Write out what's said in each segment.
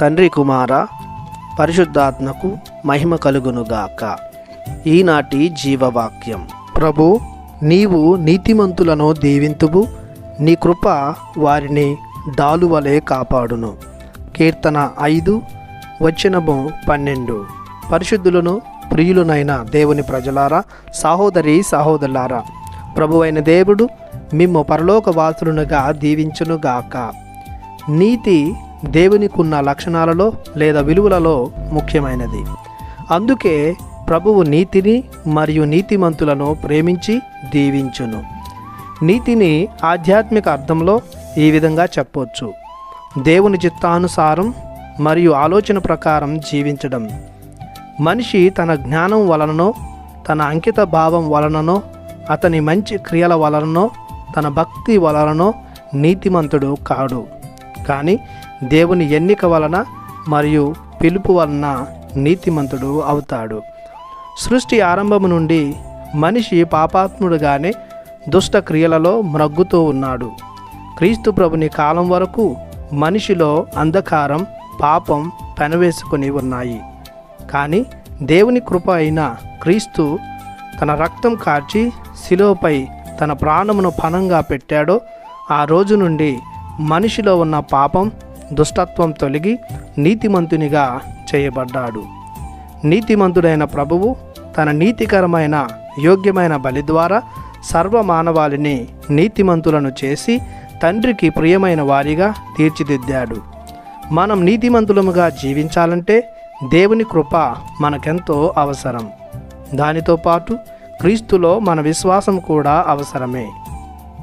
తండ్రి కుమార పరిశుద్ధాత్మకు మహిమ కలుగునుగాక. ఈనాటి జీవవాక్యం. ప్రభు నీవు నీతిమంతులను దీవింతువు నీ కృప వారిని దాలువలే కాపాడును. కీర్తన ఐదు వచనము పన్నెండు. పరిశుద్ధులను ప్రియులనైన దేవుని ప్రజలారా సహోదరి సహోదరులారా ప్రభువైన దేవుడు మిమ్ము పరలోక వాసులునుగా దీవించునుగాక. నీతి దేవునికున్న లక్షణాలలో లేదా విలువలలో ముఖ్యమైనది. అందుకే ప్రభువు నీతిని మరియు నీతిమంతులను ప్రేమించి దీవించును. నీతిని ఆధ్యాత్మిక అర్థంలో ఈ విధంగా చెప్పవచ్చు దేవుని చిత్తానుసారం మరియు ఆలోచన ప్రకారం జీవించడం. మనిషి తన జ్ఞానం వలననో తన అంకిత భావం వలననో అతని మంచి క్రియల వలననో తన భక్తి వలననో నీతిమంతుడు కాడు. కానీ దేవుని ఎన్నిక వలన మరియు పిలుపు వలన నీతిమంతుడు అవుతాడు. సృష్టి ఆరంభము నుండి మనిషి పాపాత్ముడుగానే దుష్ట క్రియలలో మ్రగ్గుతూ ఉన్నాడు. క్రీస్తు ప్రభుని కాలం వరకు మనిషిలో అంధకారం పాపం పెనవేసుకుని ఉన్నాయి. కానీ దేవుని కృప అయిన క్రీస్తు తన రక్తం కార్చి శిలువపై తన ప్రాణమును పణంగా పెట్టాడో ఆ రోజు నుండి మనిషిలో ఉన్న పాపం దుష్టత్వం తొలగి నీతిమంతునిగా చేయబడ్డాడు. నీతిమంతుడైన ప్రభువు తన నీతికరమైన యోగ్యమైన బలి ద్వారా సర్వ మానవాళిని నీతిమంతులను చేసి తండ్రికి ప్రియమైన వారిగా తీర్చిదిద్దాడు. మనం నీతిమంతులముగా జీవించాలంటే దేవుని కృప మనకెంతో అవసరం. దానితో పాటు క్రీస్తులో మన విశ్వాసం కూడా అవసరమే.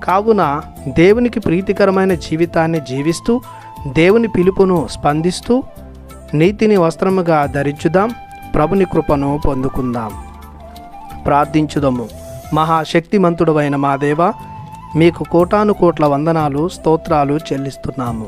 కావున దేవునికి ప్రీతికరమైన జీవితాన్ని జీవిస్తూ దేవుని పిలుపును స్పందిస్తూ నీతిని వస్త్రముగా ధరించుదాం ప్రభుని కృపను పొందుకుందాం. ప్రార్థించుదము. మహాశక్తిమంతుడవైన మా దేవ మీకు కోటాను కోట్ల వందనాలు స్తోత్రాలు చెల్లిస్తున్నాము.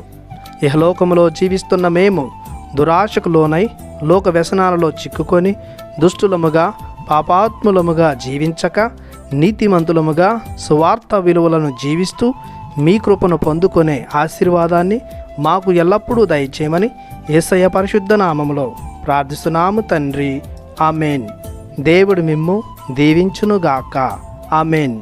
ఇహలోకములో జీవిస్తున్న మేము దురాశకు లోనై లోక వ్యసనాలలో చిక్కుకొని దుష్టులముగా పాపాత్ములముగా జీవించక నీతిమంతులముగా సువార్త విలువలను జీవిస్తూ మీ కృపను పొందుకునే ఆశీర్వాదాన్ని మాకు ఎల్లప్పుడూ దయచేయమని యేసయ్య పరిశుద్ధ నామములో ప్రార్థిస్తున్నాము తండ్రి. ఆమెన్. దేవుడు మిమ్ము దీవించునుగాక. ఆమెన్.